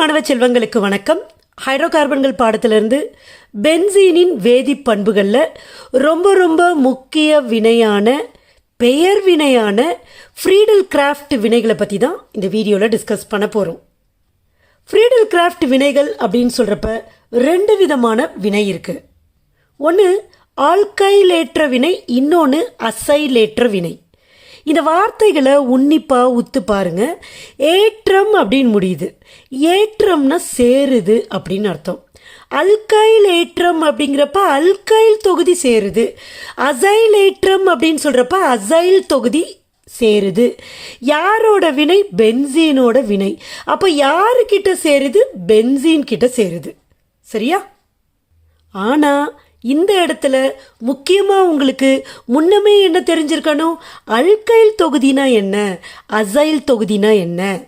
மாணவ செல்வங்களுக்கு வணக்கம். ஹைட்ரோகார்பன்கள் பாடத்திலிருந்து பென்சீனின் வேதிப் பண்புகளில் ரொம்ப ரொம்ப முக்கிய வினையான பெயர் வினையான ஃப்ரீடல் கிராஃப்ட் வினைகளை பற்றி தான் இந்த வீடியோவில் டிஸ்கஸ் பண்ண போகிறோம் ஃப்ரீடல் கிராஃப்ட் வினைகள் அப்படின்னு சொல்கிறப்ப ரெண்டு விதமான வினை இருக்குது ஒன்று ஆல்கைலேற்ற வினை இன்னொன்று அசைலேற்ற வினை. இந்த வார்த்தைகளை உன்னிப்பாக உத்து பாருங்க. ஏற்றம் அப்படின்னு முடியுது. ஏற்றம்னா சேருது அப்படின்னு அர்த்தம். அல்கைல் ஏற்றம் அப்படிங்கிறப்ப அல்கைல் தொகுதி சேருது. அசைல் ஏற்றம் அப்படின்னு சொல்கிறப்ப அசைல் தொகுதி சேருது. யாரோட வினை? பென்சீனோட வினை. அப்போ யாருக்கிட்ட சேருது? பென்சீன் கிட்ட சேருது. சரியா? ஆனால் இந்த இடத்துல முக்கியமாக உங்களுக்கு முன்னமே என்ன தெரிஞ்சிருக்கணும்? அல்கைல் தொகுதினா என்ன? அசைல் தொகுதினா என்ன?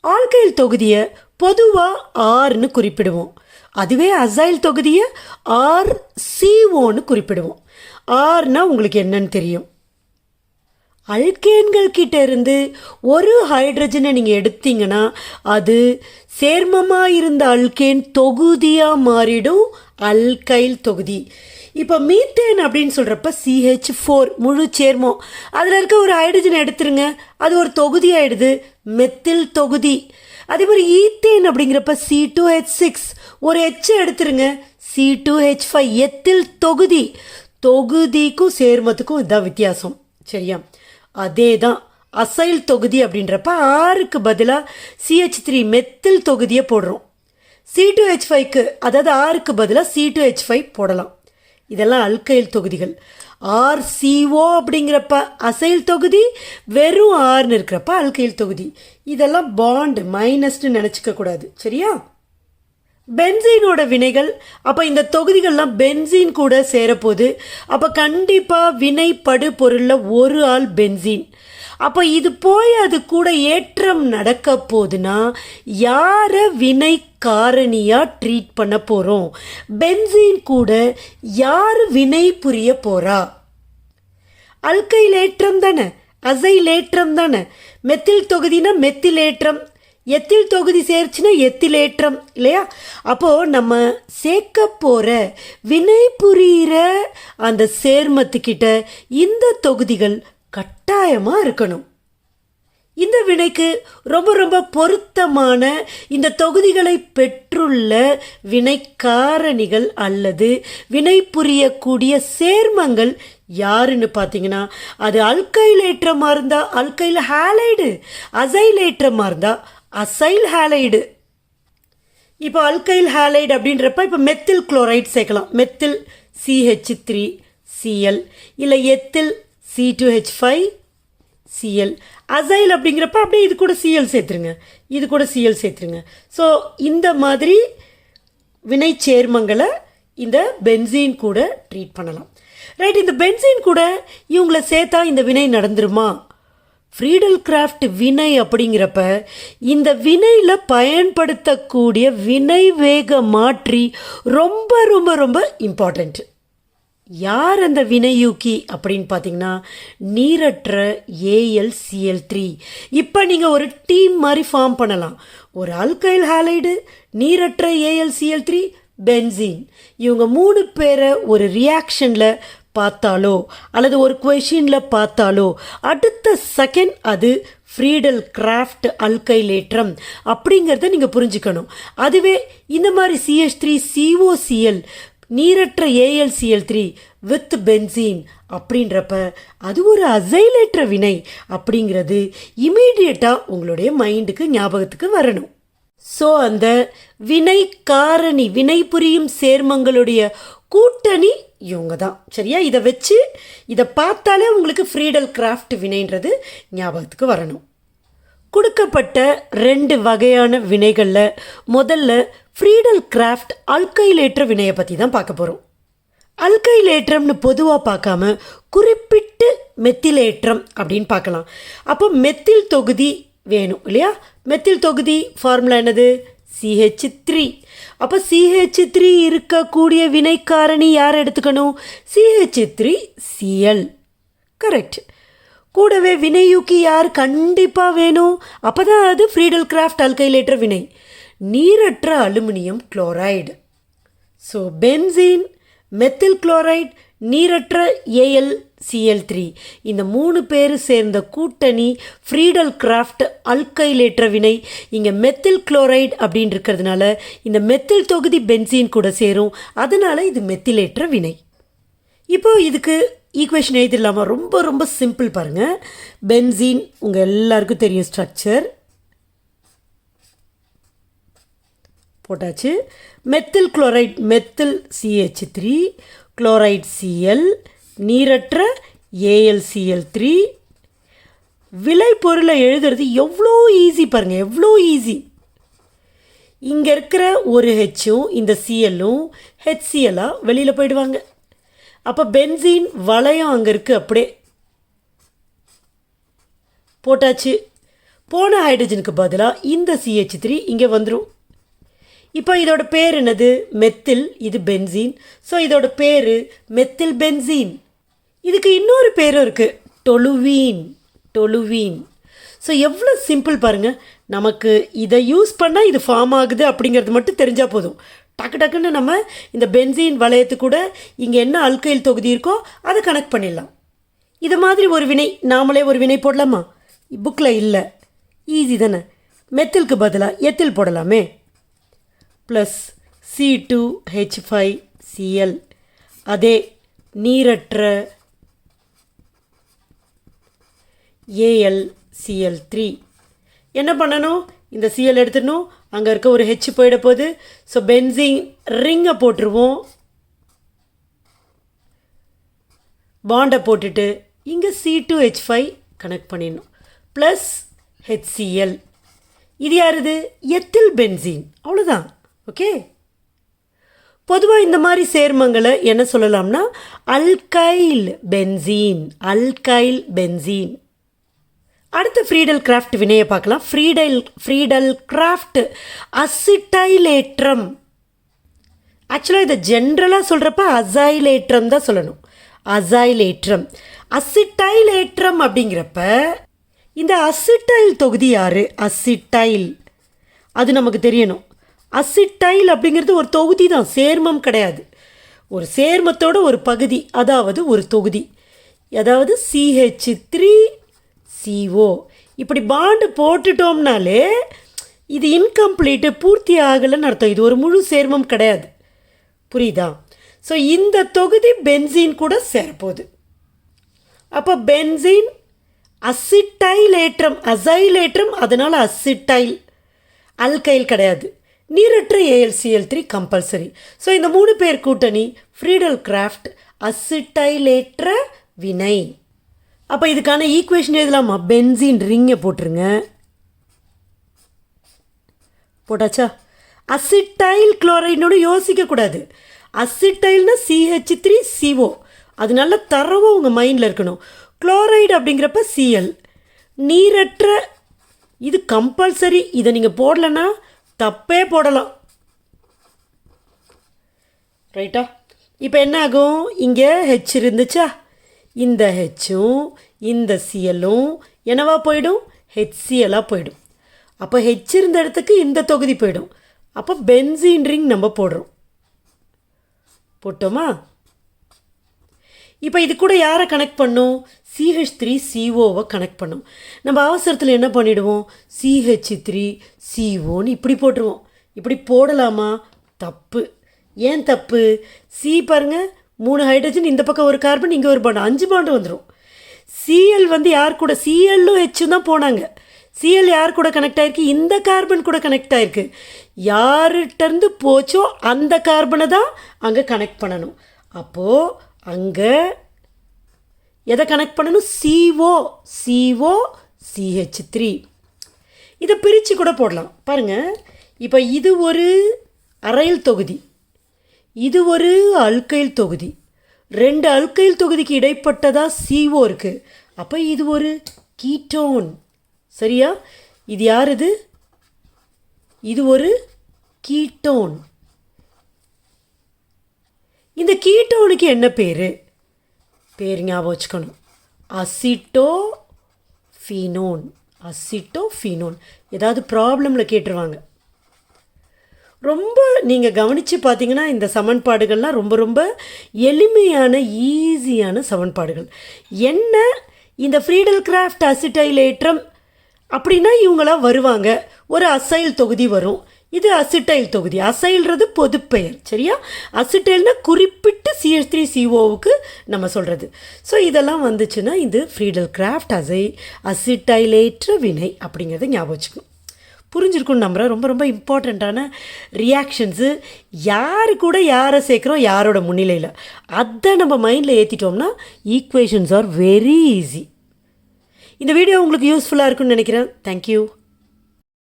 ஆல்கைல் தொகுதியை பொதுவாக ஆர்னு குறிப்பிடுவோம். அதுவே அசைல் தொகுதியை ஆர் சிஓன்னு குறிப்பிடுவோம். ஆர்னா உங்களுக்கு என்னன்னு தெரியும். அல்கேன்கள் கிட்ட இருந்து ஒரு ஹைட்ரஜனை நீங்கள் எடுத்தீங்கன்னா அது சேர்மமாக இருந்த அல்கேன் தொகுதியாக மாறிடும் அல்கைல் தொகுதி. இப்போ மீத்தேன் அப்படின்னு சொல்கிறப்ப சிஹெச் ஃபோர் முழு சேர்மம். அதில் இருக்க ஒரு ஹைட்ரஜன் எடுத்துருங்க. அது ஒரு தொகுதி ஆயிடுது மெத்தில் தொகுதி. அதே மாதிரி ஈத்தேன் அப்படிங்கிறப்ப சி டூ ஹெச் சிக்ஸ் ஒரு ஹெச் எடுத்துருங்க. C two H five ethyl தொகுதி. தொகுதிக்கும் சேர்மத்துக்கும் இதுதான் வித்தியாசம். சரியா? அதே தான் அசைல் தொகுதி அப்படின்றப்ப ஆறுக்கு பதிலாக சிஹெச் த்ரீ மெத்தில் தொகுதியை போடுறோம். சி டூ ஹெச் ஃபைவ்க்கு அதாவது ஆறுக்கு பதிலாக சி டூ ஹெச் ஃபைவ் போடலாம். இதெல்லாம் அல்கைல் தொகுதிகள். ஆர் சிஓ அப்படிங்கிறப்ப அசைல் தொகுதி வெறும் ஆர்னு இருக்கிறப்ப அல்கைல் தொகுதி. இதெல்லாம் பாண்டு மைனஸ்னு நினச்சிக்க கூடாது. சரியா? பென்சீனோட வினைகள் அப்போ இந்த தொகுதிகள்லாம் பென்சீன் கூட சேரப்போகுது. அப்போ கண்டிப்பாக வினைப்படு பொருளில் ஒரு ஆள் பென்சீன். அப்போ இது போய் அது கூட ஏற்றம் நடக்க போகுதுன்னா யாரை வினை காரணியாக ட்ரீட் பண்ண போகிறோம் பென்சீன் கூட யார் வினை புரிய போகிறா அல்கைலேற்றம் தானே? அசைலேற்றம் தானே? மெத்தில் தொகுதினா மெத்திலேற்றம் எத்தில் தொகுதி சேர்ச்சுன்னா எத்திலேற்றம் இல்லையா? அப்போது நம்ம சேர்க்க போகிற வினை புரிகிற அந்த சேர்மத்துக்கிட்ட இந்த தொகுதிகள் கட்டாயமாக இருக்கணும். இந்த வினைக்கு ரொம்ப ரொம்ப பொருத்தமான இந்த தொகுதிகளை பெற்றுள்ள வினைக்காரணிகள் அல்லது வினை புரியக்கூடிய சேர்மங்கள் யாருன்னு பார்த்தீங்கன்னா அது அல்கைலேற்றமாக இருந்தால் அல்கைல் ஹாலைடு அசைலேற்றமாக இருந்தால் அசைல் ஹேலைடு இப்போ அல்கைல் ஹேலைடு அப்படின்றப்ப இப்போ மெத்தில் குளோரைட் சேர்க்கலாம். Methyl C H three C L இல்லை ethyl C two H five C L acyl அப்படிங்கிறப்ப அப்படியே இது கூட சிஎல் சேர்த்துருங்க. இது கூட சிஎல் சேர்த்துருங்க. ஸோ இந்த மாதிரி வினை சேர்மங்களை இந்த பென்சீன் கூட ட்ரீட் பண்ணலாம். ரைட் இந்த பென்சீன் கூட இவங்கள சேர்த்தா இந்த வினை நடந்துருமா? ஃப்ரீடல் கிராஃப்ட் வினை அப்படிங்கிறப்ப இந்த வினையில் பயன்படுத்தக்கூடிய வினை வேக மாற்றி ரொம்ப ரொம்ப ரொம்ப இம்பார்ட்டண்ட்டு யார் அந்த வினையூக்கி அப்படின்னு பார்த்தீங்கன்னா நீரற்ற ஏஎல்சிஎல் த்ரீ இப்போ நீங்கள் ஒரு டீம் மாதிரி ஃபார்ம் பண்ணலாம். ஒரு அல்கைல் ஹாலைடு நீரற்ற ஏஎல்சிஎல் த்ரீ பென்சீன் இவங்க மூணு பேரை ஒரு ரியாக்ஷனில் பார்த்தாலோ அல்லது ஒரு கொஷினில் பார்த்தாலோ அடுத்த செகண்ட் அது ஃப்ரீடல் கிராஃப்ட் அல்கைலேற்றம் அப்படிங்கிறத நீங்கள் புரிஞ்சுக்கணும். அதுவே இந்த மாதிரி சிஎஸ் த்ரீ சிஓசிஎல் நீரற்ற ஏஎல்சிஎல் த்ரீ வித் பென்சீன் அப்படின்றப்ப அது ஒரு அசைலேற்ற வினை அப்படிங்கிறது இமீடியட்டாக உங்களுடைய மைண்டுக்கு ஞாபகத்துக்கு வரணும். ஸோ அந்த வினை காரணி வினை புரியும் சேர்மங்களுடைய கூட்டணி இவங்க தான். சரியா? இதை வச்சு இதை பார்த்தாலே உங்களுக்கு ஃப்ரீடல் கிராஃப்ட் வினைன்றது ஞாபகத்துக்கு வரணும். கொடுக்கப்பட்ட ரெண்டு வகையான வினைகளில் முதல்ல ஃப்ரீடல் கிராஃப்ட் அல்கைலேற்ற வினையை பற்றி தான் பார்க்க போகிறோம் அல்கைலேற்றம்னு பொதுவாக பார்க்காம குறிப்பிட்டு மெத்திலேற்றம் அப்படின்னு பார்க்கலாம். அப்போ மெத்தில் தொகுதி வேணும் இல்லையா? மெத்தில் தொகுதி ஃபார்முலா என்னது? சிஹெச் த்ரீ அப்போ சிஹெச் த்ரீ இருக்கக்கூடிய வினைக்காரணி யார் எடுத்துக்கணும்? சிஹெச் த்ரீ சிஎல் கரெக்ட் கூடவே வினையூக்கி யார் கண்டிப்பாக வேணும்? அப்போ தான் அது ஃப்ரீடல் கிராஃப்ட் அல்கைலேற்ற வினை. நீரற்ற aluminium chloride. So benzene methyl chloride நீரற்ற A L C L three இந்த மூணு பேர் சேர்ந்த கூட்டணி ஃப்ரீடல் கிராஃப்ட் அல்கைலேற்ற வினை. இங்கே மெத்தில் குளோரைட் அப்படின்னு இருக்கிறதுனால இந்த மெத்தில் தொகுதி பென்சீன் கூட சேரும். அதனால் இது மெத்திலேற்ற வினை. இப்போ இதுக்கு ஈக்குவேஷன் எழுதிடலாமா? ரொம்ப ரொம்ப சிம்பிள் பாருங்கள் பென்சீன் உங்கள் எல்லாருக்கும் தெரியும் ஸ்ட்ரக்சர் போட்டாச்சு. Methyl chloride methyl CH three chloride CL நீரற்ற AlCl three விலை பொருளை எழுதுறது எவ்வளோ ஈஸி பாருங்கள் எவ்வளோ ஈஸி இங்கே இருக்கிற ஒரு ஹெச்சும் இந்த சிஎல்லும் ஹெச்சிஎல்லாக வெளியில் போயிடுவாங்க. அப்போ பென்சீன் வளையம் அங்கே இருக்குது அப்படியே போட்டாச்சு. போன ஹைட்ரஜனுக்கு பதிலாக இந்த சிஹெச் த்ரீ இங்கே வந்துடும் இப்போ இதோட பேர் என்னது? மெத்தில் இது பென்சீன். ஸோ இதோட பேர் மெத்தில் பென்சீன். இதுக்கு இன்னொரு பேரும் இருக்குது டொலுவீன். டொலுவீன். ஸோ எவ்வளோ சிம்பிள் பாருங்கள் நமக்கு இதை யூஸ் பண்ணால் இது ஃபார்ம் ஆகுது அப்படிங்கிறது மட்டும் தெரிஞ்சால் போதும். டக்கு டக்குன்னு நம்ம இந்த பென்சீன் வளையத்து கூட இங்கே என்ன அல்கைல் தொகுதி இருக்கோ அதை கனெக்ட் பண்ணிடலாம். இது மாதிரி ஒரு வினை நாமளே ஒரு வினை போடலாமா? புக்கில் இல்லை. ஈஸி தானே. மெத்திலுக்கு பதிலாக ethyl போடலாமே. Plus C two H five C L அதே நீரற்ற ஏஎல் சிஎல் த்ரீ என்ன பண்ணணும்? இந்த சிஎல் எடுத்துடணும். அங்கே இருக்க ஒரு ஹெச் போயிட போகுது. ஸோ பென்சிங் ரிங்கை போட்டுருவோம். பாண்டை போட்டுட்டு இங்கே C two H five connect பண்ணிடணும். ப்ளஸ் ஹெச்சிஎல் இது யாருது எத்தில் பென்சின் அவ்வளோதான் ஓகே பொதுவாக இந்த மாதிரி சேர்மங்களை என்ன சொல்லலாம்னா அல்கைல் பென்சீன் அல்கைல் பென்சீன் அடுத்த ஃப்ரீடல் கிராஃப்ட் வினையை பார்க்கலாம். ஃப்ரீடல் ஃப்ரீடல் கிராஃப்ட் அசிட்டைலேற்றம் ஆக்சுவலாக இதை ஜென்ரலாக சொல்கிறப்ப அசைலேற்றம் தான் சொல்லணும். அசைலேற்றம் அசிட்டைலேற்றம் அப்படிங்கிறப்ப இந்த அசிட்டைல் தொகுதி யார்? அசிட்டைல் அது நமக்கு தெரியணும். அசிட்டைல் அப்படிங்கிறது ஒரு தொகுதி தான். சேர்மம் கிடையாது. ஒரு சேர்மத்தோட ஒரு பகுதி அதாவது ஒரு தொகுதி. அதாவது சிஹெச் த்ரீ சிஓ இப்படி பாண்டு போட்டுட்டோம்னாலே இது இன்கம்ப்ளீட்டு பூர்த்தி ஆகலைன்னு அர்த்தம். இது ஒரு முழு சேர்மம் கிடையாது. புரியுதா? ஸோ இந்த தொகுதி பென்சீன் கூட சேரப்போகுது. அப்போ பென்சீன் அசிட்டைலேற்றம் அசைலேற்றம் அதனால் அசிட்டைல் அல்கைல் கிடையாது. நீரற்ற ஏஎல்சிஎல் த்ரீ கம்பல்சரி ஸோ இந்த மூணு பேர் கூட்டணி ஃப்ரீடல் கிராஃப்ட் அசிட்டைலேற்ற வினை. அப்போ இதுக்கான ஈக்குவேஷன் எழுதலாமா? பென்சின் ரிங்கை போட்டுருங்க. போட்டாச்சா? அசிட்டைல் குளோரைடோடு யோசிக்கக்கூடாது அசிட்டைல்னா சிஹெச் த்ரீ சிஓ அது நல்ல தரவும் உங்கள் மைண்டில் இருக்கணும். குளோரைடு அப்படிங்கிறப்ப சிஎல் நீரற்ற இது கம்பல்சரி இதை நீங்கள் போடலன்னா தப்பே போடலாம். ரைட்டா இப்போ என்ன ஆகும்? இங்கே ஹெச் இருந்துச்சா? இந்த ஹெச்சும் இந்த சிஎல்லும் என்னவா போயிடும்? ஹெச்சிஎலாக போயிடும். அப்போ ஹெச் இருந்த இடத்துக்கு இந்த தொகுதி போயிடும். அப்போ பென்சீன் ரிங் நம்ம போடுறோம். போட்டோமா? இப்போ இது கூட யாரை கனெக்ட் பண்ணும்? சிஹெச் த்ரீ சிஓவை கனெக்ட் பண்ணும். நம்ம அவசரத்தில் என்ன பண்ணிவிடுவோம் சிஹெச் த்ரீ சிஓன்னு இப்படி போட்டுருவோம். இப்படி போடலாமா? தப்பு. ஏன் தப்பு? சி பாருங்க மூணு ஹைட்ரஜன் இந்த பக்கம் ஒரு கார்பன் இங்கே ஒரு பாண்டு அஞ்சு பாண்டு வந்துடும் சிஎல் வந்து யார் கூட? சிஎல்லும் ஹெச்சும் தான் போனாங்க. சிஎல் யார் கூட கனெக்ட் ஆகிருக்கு இந்த கார்பன் கூட கனெக்ட் ஆகிருக்கு யார்கிட்டருந்து போச்சோ அந்த கார்பனை தான் அங்கே கனெக்ட் பண்ணணும். அப்போது அங்கே எதை கனெக்ட் பண்ணணும்? சிஓ சிஓ சிஹெச் த்ரீ இதை பிரித்து கூட போடலாம். பாருங்கள் இப்போ இது ஒரு அரைல் தொகுதி. இது ஒரு அல்கைல் தொகுதி. ரெண்டு அல்கைல் தொகுதிக்கு இடைப்பட்டதாக சிஓ இருக்குது அப்போ இது ஒரு கீட்டோன் சரியா? இது யார் இது? இது ஒரு கீட்டோன் இந்த கீட்டோனுக்கு என்ன பேர்? பேர் ஞாபகம் வச்சுக்கணும். அசிட்டோ ஃபீனோன் அசிட்டோ ஃபீனோன் ஏதாவது ப்ராப்ளமில் கேட்டுருவாங்க. ரொம்ப நீங்கள் கவனித்து பார்த்தீங்கன்னா இந்த சமன்பாடுகள்லாம் ரொம்ப ரொம்ப எளிமையான ஈஸியான சமன்பாடுகள். என்ன? இந்த ஃப்ரீடல் கிராஃப்ட் அசிட்டைலேற்றம் அப்படின்னா இவங்களாம் வருவாங்க. ஒரு அசைல் தொகுதி வரும். இது அசிட்டைல் தொகுதி. அசைல்றது பொதுப்பெயர் சரியா? அசிட்டைல்னா குறிப்பிட்டு சிஎஸ் த்ரீ சிஓவுக்கு நம்ம சொல்கிறது ஸோ இதெல்லாம் வந்துச்சுன்னா இது ஃப்ரீடல் கிராஃப்ட் அசை அசிட்டைலேற்ற வினை அப்படிங்கிறத ஞாபகம் வச்சுக்கணும். புரிஞ்சிருக்கும்னு நம்புகிறேன் ரொம்ப ரொம்ப இம்பார்ட்டண்ட்டான ரியாக்ஷன்ஸு யார் கூட யாரை சேர்க்குறோம்? யாரோட முன்னிலையில்? அதை நம்ம மைண்டில் ஏற்றிட்டோம்னா ஈக்குவேஷன்ஸ் ஆர் வெரி ஈஸி இந்த வீடியோ உங்களுக்கு யூஸ்ஃபுல்லாக இருக்குன்னு நினைக்கிறேன். தேங்க்யூ